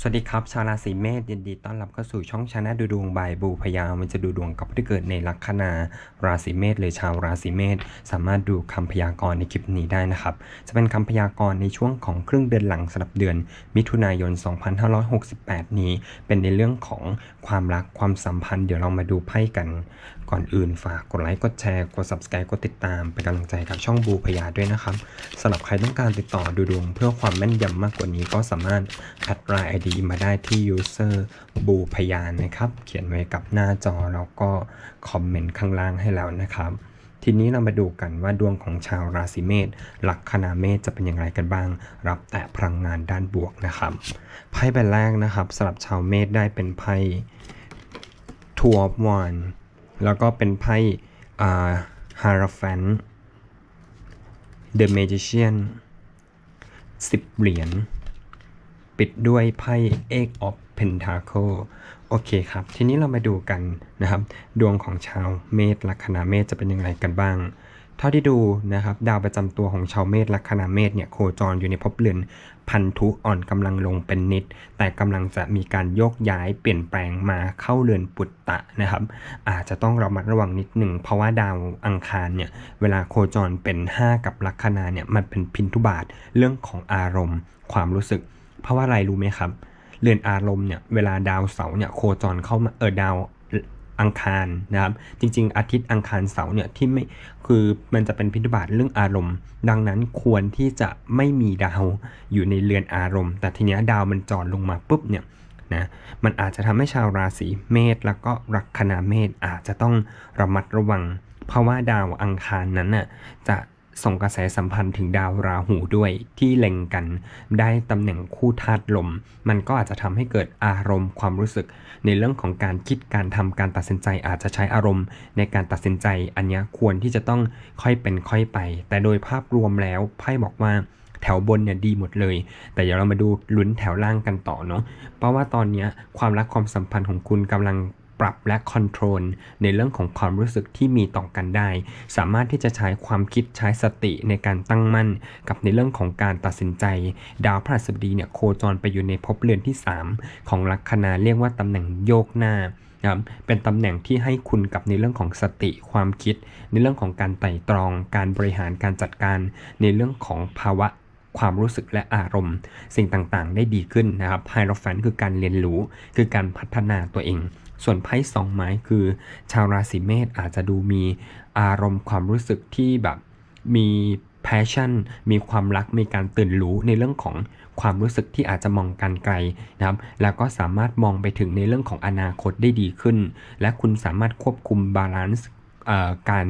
สวัสดีครับ ชาวราศีเมษยินดีต้อนรับเข้าสู่ช่องชาแนลดูดวงบายบูพยามันจะดูดวงกับผู้ที่เกิดในลัคนาราศีเมษหรือชาวราศีเมษสามารถดูคำพยากรณ์ในคลิปนี้ได้นะครับ จะเป็นคำพยากรณ์ในช่วงของครึ่งเดือนหลังสำหรับเดือน มิถุนายน 2568 นี้ เป็นในเรื่องของความรักความสัมพันธ์เดี๋ยวเรามาดูไพ่กัน ก่อนอื่นฝากกดไลค์กดแชร์กด subscribe กดติดตามเป็นกำลังใจกับช่องบูพยาด้วยนะครับสำหรับใครต้องการติดต่อดูดวงเพื่อความแม่นยำมากกว่านี้ก็สามารถแอดไลน์ ID มาได้ที่ user บูพยานะครับ เขียนไว้กับหน้าจอแล้วก็คอมเมนต์ข้างล่างให้แล้วนะครับ ทีนี้เรามาดูกันว่าดวงของชาวราศีเมษลัคนาเมษจะเป็นอย่างไรกันบ้าง รับแต่พลังงานด้านบวกนะครับ ไพ่ใบแรกนะครับสำหรับชาวเมษได้เป็นไพ่ Two of Wands แล้วก็เป็นไพ่อ่า Hierophant The Magician 10เหรียญ ปิดด้วยไพ่ Eight of Pentacle โอเคครับ ทีนี้เรามาดูกันนะครับ ดวงของชาวเมษลัคนาเมษจะเป็นย่างไรกันบ้าง เท่าที่ดูนะครับ ดาวประจำตัวของชาวเมษลัคนาเมษเนี่ยโคจรอยู่ในภพเรือนพันธุอ่อนกำลังลงเป็นนิด แต่กำลังจะมีการโยกย้ายเปลี่ยนแปลงมาเข้าเรือนปุตตะนะครับ อาจจะต้องระมัดระวังนิดหนึ่ง เพราะว่าดาวอังคารเนี่ยเวลาโคจรเป็น 5 กับลัคนาเนี่ยมันเป็นพินทุบาทเรื่องของอารมณ์ ความรู้สึก เพราะว่าอะไรรู้ไหมครับ เรือนอารมณ์เนี่ยเวลาดาวเสาร์เนี่ยโคจรเข้ามาเออดาวอังคารนะครับ จริง ๆ อาทิตย์อังคารเสาร์เนี่ยที่ไม่คือมันจะเป็นพิธบาทเรื่องอารมณ์ ดังนั้นควรที่จะไม่มีดาวอยู่ในเรือนอารมณ์ แต่ทีนี้ดาวมันจอดลงมาปุ๊บเนี่ยนะมันอาจจะทำให้ชาวราศีเมษแล้วก็ลัคนาเมษอาจจะต้องระมัดระวัง เพราะว่าดาวอังคารนั้นน่ะจะ ส่งกระแสสัมพันธ์ถึงดาวราหูด้วยที่เล็งกัน ได้ตำแหน่งคู่ธาตุลม มันก็อาจจะทำให้เกิดอารมณ์ความรู้สึก ในเรื่องของการคิดการทำการตัดสินใจอาจจะใช้อารมณ์ ในการตัดสินใจอันนี้ควรที่จะต้องค่อยเป็นค่อยไป แต่โดยภาพรวมแล้วไพ่บอกว่าแถวบนเนี่ยดีหมดเลย แต่เดี๋ยวเรามาดูลุ้นแถวล่างกันต่อเนาะ เพราะว่าตอนนี้ความรักความสัมพันธ์ของคุณกำลัง ปรับและคอนโทรลในเรื่องของความรู้สึกที่มีต่อกันได้ สามารถที่จะใช้ความคิดใช้สติในการตั้งมั่น กับในเรื่องของการตัดสินใจ ดาวพฤหัสบดีเนี่ยโคจรไปอยู่ในภพเรือนที่ 3 ของลัคนาเรียกว่าตำแหน่งโยกหน้าครับเป็นตำแหน่งที่ให้คุณกับในเรื่องของสติความคิด ในเรื่องของการไต่ตรอง การบริหารการจัดการ ในเรื่องของภาวะความรู้สึกและอารมณ์ สิ่งต่างๆ ได้ดีขึ้นนะครับไฮโรแฟนคือการเรียนรู้คือการพัฒนาตัวเอง ส่วนไพ่สองไม้คือ ชาวราศีเมษอาจจะดูมีอารมณ์ความรู้สึกที่แบบมี passion มีความรัก มีการตื่นรู้ในเรื่องของความรู้สึกที่อาจจะมองการไกลนะครับ แล้วก็สามารถมองไปถึงในเรื่องของอนาคตได้ดีขึ้น และคุณสามารถควบคุมบาลานซ์การ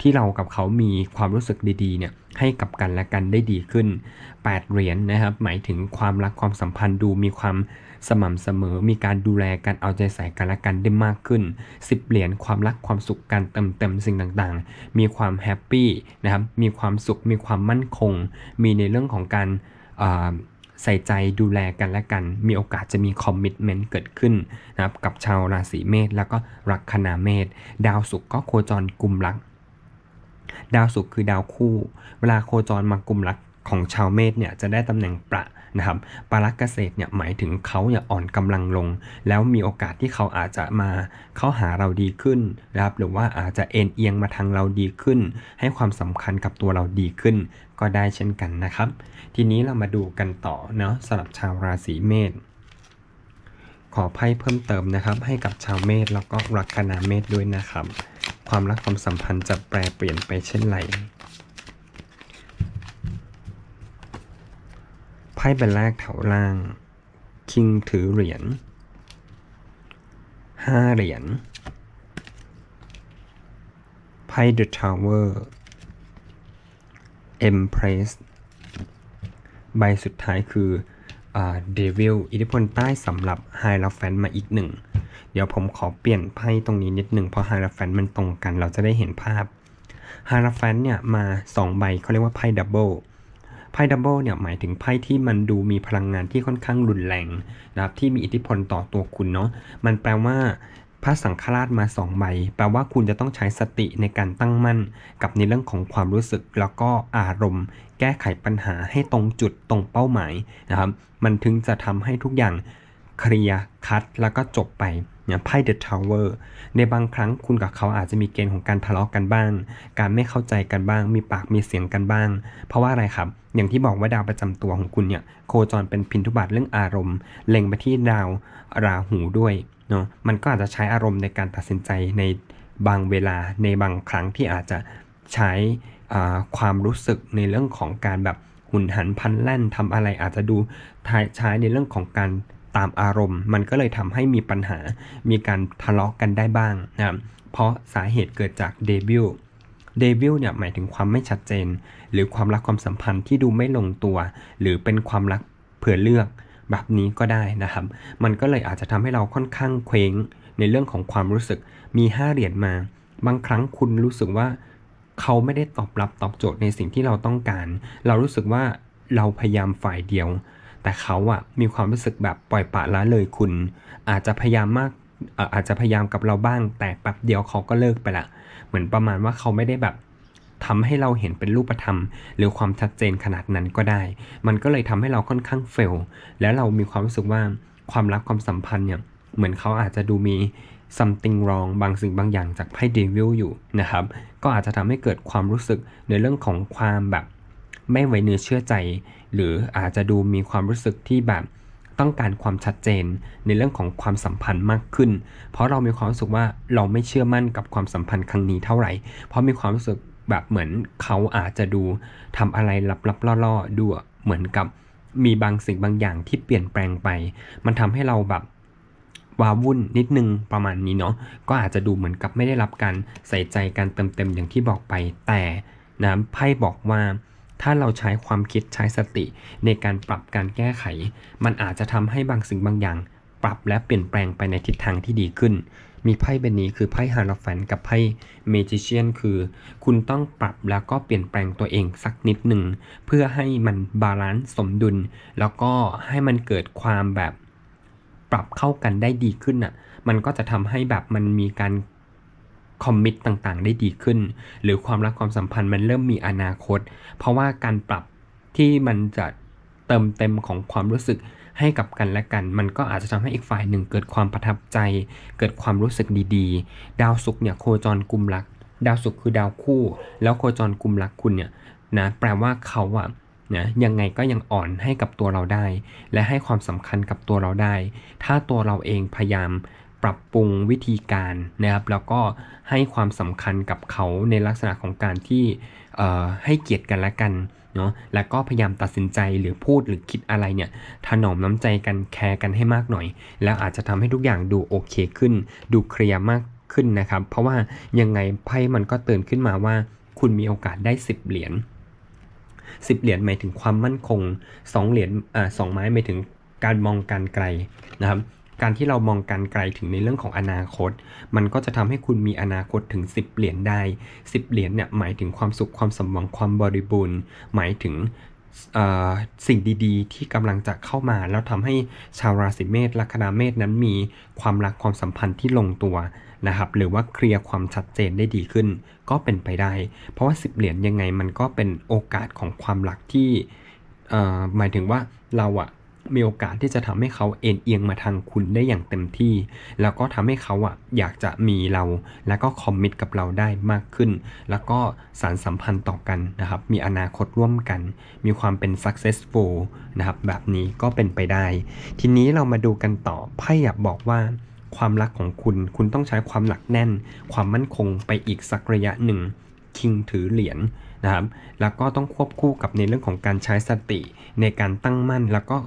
ที่เรากับเขามีความรู้สึกดีๆเนี่ยให้กับกันและกันได้ดีขึ้น 8 เหรียญนนะครับ หมายถึงความรักความสัมพันธ์ดูมีความ สม่ำเสมอมีการดูแลกันเอาใจใส่กันและกันได้มากขึ้น 10 เหรียญความรักความสุขการเติมเต็มสิ่งต่างๆ มีความแฮปปี้นะครับมีความสุขมีความมั่นคง มีในเรื่องของการใส่ใจดูแลกันและกัน มีโอกาสจะมีคอมมิชเมนต์เกิดขึ้นนะครับกับชาวราศีเมษแล้วก็ลัคนาเมษดาวศุกร์ก็โคจรกลุ่มรัก ดาวศุกร์คือดาวคู่ เวลาโคจรมากลุ่มรักของชาวเมษเนี่ยจะได้ตำแหน่งประ นะครับปารักเกษตรเนี่ยหมายถึงเขาเนี่ยอ่อนกำลังลง แล้วมีโอกาสที่เขาอาจจะมาเข้าหาเราดีขึ้นนะครับหรือว่าอาจจะเอ็นเอียงมาทางเราดีขึ้น ให้ความสำคัญกับตัวเราดีขึ้น ก็ได้เช่นกันนะครับ ทีนี้เรามาดูกันต่อเนาะสำหรับชาวราศีเมษขอไพ่เพิ่มเติมนะครับ ให้กับชาวเมษแล้วก็ลัคนาเมษด้วยนะครับ ความรักความสัมพันธ์จะแปรเปลี่ยนไปเช่นไร ไพ่ใบแรกแถวล่าง คิงถือเหรียญห้าเหรียญไพ่ The Tower Empress ใบสุดท้ายคือเดวิลอิทธิพลใต้สำหรับไฮล p แฟนมาอีกหนึ่ง เดี๋ยวผมขอเปลี่ยนไพ่ตรงนี้นิดหนึ่งเพราะไฮล p แฟนมันตรงกันเราจะได้เห็นภาพไฮล p แฟนเนี่ยมา 2 ใบเขาเรียกว่าไพ่ดับเบิล ไพ่ดับเบิลเนี่ยหมายถึงไพ่ที่มันดูมีพลังงานที่ค่อนข้างรุนแรงนะครับที่มีอิทธิพลต่อตัวคุณเนาะมันแปลว่าพระสังฆราชมาสองใบแปลว่าคุณจะต้องใช้สติในการตั้งมั่น กับในเรื่องของความรู้สึกแล้วก็อารมณ์ แก้ไขปัญหาให้ตรงจุดตรงเป้าหมายนะครับ มันถึงจะทำให้ทุกอย่างเคลียร์คัดแล้วก็จบไป เนี่ยไพ่ The Tower ในบางครั้งคุณกับเขาอาจจะมีเกณฑ์ของการทะเลาะกันบ้าง การไม่เข้าใจกันบ้าง มีปากมีเสียงกันบ้าง เพราะว่าอะไรครับ อย่างที่บอกว่าดาวประจำตัวของคุณเนี่ยโคจรเป็นพินทุบาทเรื่องอารมณ์ เล็งไปที่ดาวราหูด้วยเนาะมันก็อาจจะใช้อารมณ์ในการตัดสินใจในบางเวลาในบางครั้งที่อาจจะใช้ความรู้สึกในเรื่องของการแบบหุนหันพันแล่นทำอะไรอาจจะดูใช้ในเรื่องของการ ตามอารมณ์ มันก็เลยทำให้มีปัญหา มีการทะเลาะกกันได้บ้างนะครับเพราะสาเหตุเกิดจากเดวิลเดวิลเนี่ยหมายถึงความไม่ชัดเจน หรือความรักความสัมพันธ์ที่ดูไม่ลงตัว หรือเป็นความรักเผื่อเลือกแบบนี้ก็ได้นะครับ มันก็เลยอาจจะทำให้เราค่อนข้างเคว้งในเรื่องของความรู้สึกมี 5 เหรียญมา บางครั้งคุณรู้สึกว่า เขาไม่ได้ตอบรับตอบโจทย์ในสิ่งที่เราต้องการ เรารู้สึกว่าเราพยายามฝ่ายเดียว แต่เขาอะมีความรู้สึกแบบปล่อยปละละเลยคุณ อาจจะพยายามมากอาจจะพยายามกับเราบ้าง แต่แป๊บเดียวเขาก็เลิกไปละ เหมือนประมาณว่าเขาไม่ได้แบบทำให้เราเห็นเป็นรูปธรรม หรือความชัดเจนขนาดนั้นก็ได้ มันก็เลยทำให้เราค่อนข้างเฟล แล้วเรามีความรู้สึกว่าความรักความสัมพันธ์เนี่ย เหมือนเขาอาจจะดูมี something wrong บางสิ่งบางอย่างจากไพ่เดวิลอยู่นะครับ ก็อาจจะทำให้เกิดความรู้สึกในเรื่องของความแบบไม่ไว้เนื้อเชื่อใจ หรืออาจจะดูมีความรู้สึกที่แบบต้องการความชัดเจนในเรื่องของความสัมพันธ์มากขึ้น เพราะเรามีความรู้สึกว่าเราไม่เชื่อมั่นกับความสัมพันธ์ครั้งนี้เท่าไหร่ เพราะมีความรู้สึกแบบเหมือนเขาอาจจะดูทำอะไรลับๆล่อๆดูเหมือนกับมีบางสิ่งบางอย่างที่เปลี่ยนแปลงไป มันทำให้เราแบบวาวุ่นนิดนึงประมาณนี้เนาะ ก็อาจจะดูเหมือนกับไม่ได้รับการใส่ใจการเต็มๆอย่างที่บอกไป แต่นะไพ่บอกว่า ถ้าเราใช้ความคิดใช้สติ ในการปรับการแก้ไข มันอาจจะทำให้บางสิ่งบางอย่าง ปรับและเปลี่ยนแปลงไปในทิศทางที่ดีขึ้น มีไพ่ใบนี้คือไพ่ฮาร์ลแฟนกับไพ่เมจิเชียนคือ คุณต้องปรับแล้วก็เปลี่ยนแปลงตัวเองสักนิดหนึ่ง เพื่อให้มันบาลานซ์สมดุล แล้วก็ให้มันเกิดความแบบปรับเข้ากันได้ดีขึ้นอะ มันก็จะทำให้แบบมันมีการ คอมมิตต่างๆ ได้ดีขึ้น หรือความรักความสัมพันธ์มันเริ่มมีอนาคต เพราะว่าการปรับที่มันจะเติมเต็มของความรู้สึกให้กับกันและกัน มันก็อาจจะทำให้อีกฝ่ายหนึ่งเกิดความประทับใจ เกิดความรู้สึกดีๆ ดาวศุกร์เนี่ยโคจรกลุ่มรัก ดาวศุกร์คือดาวคู่ แล้วโคจรกลุ่มรักคุณเนี่ยนะแปลว่าเขาอะนะยังไงก็ยังอ่อนให้กับตัวเราได้ และให้ความสำคัญกับตัวเราได้ ถ้าตัวเราเองพยายาม ปรับปรุงวิธีการนะครับ แล้วก็ให้ความสำคัญกับเขาในลักษณะของการที่ให้เกียรติกันและกันเนาะแล้วก็พยายามตัดสินใจหรือพูดหรือคิดอะไรเนี่ยถนอมน้ำใจกันแคร์กันให้มากหน่อย แล้วอาจจะทำให้ทุกอย่างดูโอเคขึ้น ดูเคลียร์มากขึ้นนะครับ เพราะว่ายังไงไพ่มันก็เตือนขึ้นมาว่า คุณมีโอกาสได้ 10 เหรียญ10 เหรียญหมายถึงความมั่นคง 2 เหรียญอ่าสไม้หมายถึงการมองการไกลนะครับ การที่เรามองการไกลถึงในเรื่องของอนาคต มันก็จะทำให้คุณมีอนาคตถึง 10 เหรียญได้ 10 เหรียญเนี่ยหมายถึงความสุขความสมหวังความบริบูรณ์ หมายถึงสิ่งดีๆ ที่กำลังจะเข้ามาแล้วทำให้ชาวราศีเมษลัคนาเมษนั้นมีความรักความสัมพันธ์ที่ลงตัวนะครับหรือว่าเคลียร์ความชัดเจนได้ดีขึ้น ก็เป็นไปได้ เพราะว่า10เหรียญยังไงมันก็เป็นโอกาสของความรักที่หมายถึงว่าเราอะ มีโอกาสที่จะทำให้เขาเอ็นเอียงมาทางคุณได้อย่างเต็มที่ แล้วก็ทำให้เขาอะอยากจะมีเรา แล้วก็คอมมิตกับเราได้มากขึ้น แล้วก็สารสัมพันธ์ต่อกันนะครับ มีอนาคตร่วมกัน มีความเป็น successful นะครับ แบบนี้ก็เป็นไปได้ ทีนี้เรามาดูกันต่อไพ่อยากบอกว่าความรักของคุณ คุณต้องใช้ความหนักแน่น ความมั่นคงไปอีกสักระยะหนึ่ง คิงถือเหรียญนะครับ แล้วก็ต้องควบคู่กับในเรื่องของการใช้สติ ในการตั้งมั่น แล้วก็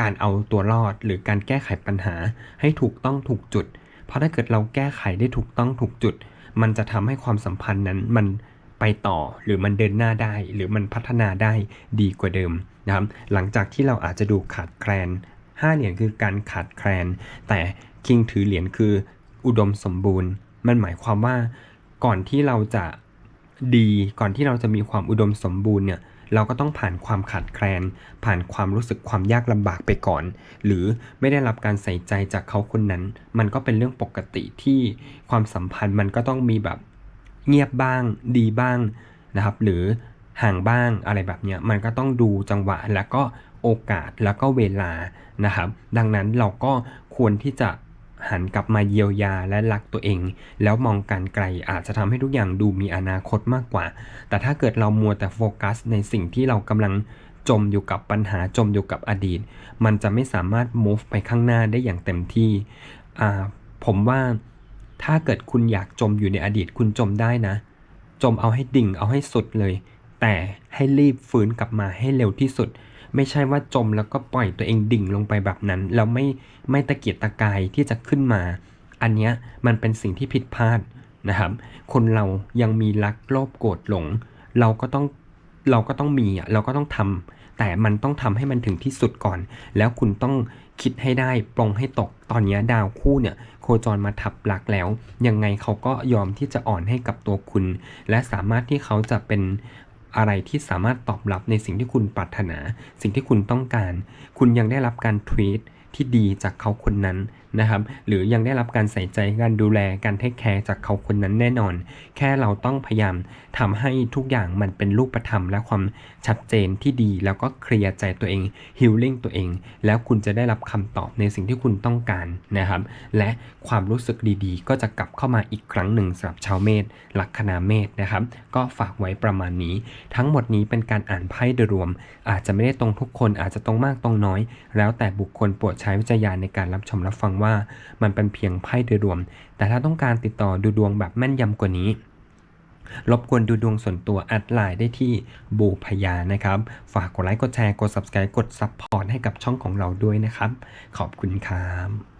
การเอาตัวรอดหรือการแก้ไขปัญหาให้ถูกต้องถูกจุด เพราะถ้าเกิดเราแก้ไขได้ถูกต้องถูกจุด มันจะทำให้ความสัมพันธ์นั้นมันไปต่อหรือมันเดินหน้าได้ หรือมันพัฒนาได้ดีกว่าเดิมนะครับ หลังจากที่เราอาจจะดูขาดแคลน5เหรียญคือการขาดแคลน แต่คิงถือเหรียญคืออุดมสมบูรณ์ มันหมายความว่าก่อนที่เราจะดีก่อนที่เราจะมีความอุดมสมบูรณ์เนี่ย เราก็ต้องผ่านความขาดแคลน ผ่านความรู้สึกความยากลำบากไปก่อน หรือไม่ได้รับการใส่ใจจากเขาคนนั้น มันก็เป็นเรื่องปกติที่ความสัมพันธ์มันก็ต้องมีแบบเงียบบ้าง ดีบ้างนะครับ หรือห่างบ้างอะไรแบบเนี้ยมันก็ต้องดูจังหวะแล้วก็โอกาสแล้วก็เวลานะครับ ดังนั้นเราก็ควรที่จะ หันกลับมาเยียวยาและรักตัวเอง แล้วมองการไกลอาจจะทำให้ทุกอย่างดูมีอนาคตมากกว่า แต่ถ้าเกิดเรามัวแต่โฟกัส ในสิ่งที่เรากำลังจมอยู่กับปัญหาจมอยู่กับอดีต มันจะไม่สามารถ move ไปข้างหน้าได้อย่างเต็มที่ผมว่าถ้าเกิดคุณอยากจมอยู่ในอดีตคุณจมได้นะ จมเอาให้ดิ่งเอาให้สุดเลย แต่ให้รีบฟื้นกลับมาให้เร็วที่สุด ไม่ใช่ว่าจมแล้วก็ปล่อยตัวเองดิ่งลงไปแบบนั้น แล้วไม่ไม่ตะเกียกตะกายที่จะขึ้นมา อันเนี้ยมันเป็นสิ่งที่ผิดพลาดนะครับ คนเรายังมีรักโลภโกรธหลง เราก็ต้องเราก็ต้องมีอะเราก็ต้องทำแต่มันต้องทำให้มันถึงที่สุดก่อน แล้วคุณต้องคิดให้ได้ปรงให้ตกตอนนี้ดาวคู่เนี่ย โคจรมาทับหลักแล้ว ยังไงเขาก็ยอมที่จะอ่อนให้กับตัวคุณ และสามารถที่เขาจะเป็น อะไรที่สามารถตอบรับในสิ่งที่คุณปรารถนา สิ่งที่คุณต้องการ คุณยังได้รับการทวีตที่ดีจากเขาคนนั้น นะครับหรือยังได้รับการใส่ใจการดูแลการเทคแคร์จากเขาคนนั้นแน่นอน แค่เราต้องพยายามทำให้ทุกอย่างมันเป็นรูปธรรมและความชัดเจนที่ดี แล้วก็เคลียร์ใจตัวเองฮิลลิ่งตัวเอง แล้วคุณจะได้รับคำตอบในสิ่งที่คุณต้องการนะครับ และความรู้สึกดีๆ ก็จะกลับเข้ามาอีกครั้งหนึ่งสำหรับชาวเมษลัคนาเมษนะครับ ก็ฝากไว้ประมาณนี้ ทั้งหมดนี้เป็นการอ่านไพ่โดยรวม อาจจะไม่ได้ตรงทุกคนอาจจะตรงมากตรงน้อย แล้วแต่บุคคลโปรดใช้วิจารณญาณในการรับชมรับฟังว่ามันเป็นเพียงไพ่โดยรวม แต่ถ้าต้องการติดต่อดูดวงแบบแม่นยำกว่านี้ รบกวนดูดวงส่วนตัวแอดไลน์ได้ที่บูพยานะครับ ฝากกดไลค์กดแชร์กด subscribe กด support ให้กับช่องของเราด้วยนะครับ ขอบคุณครับ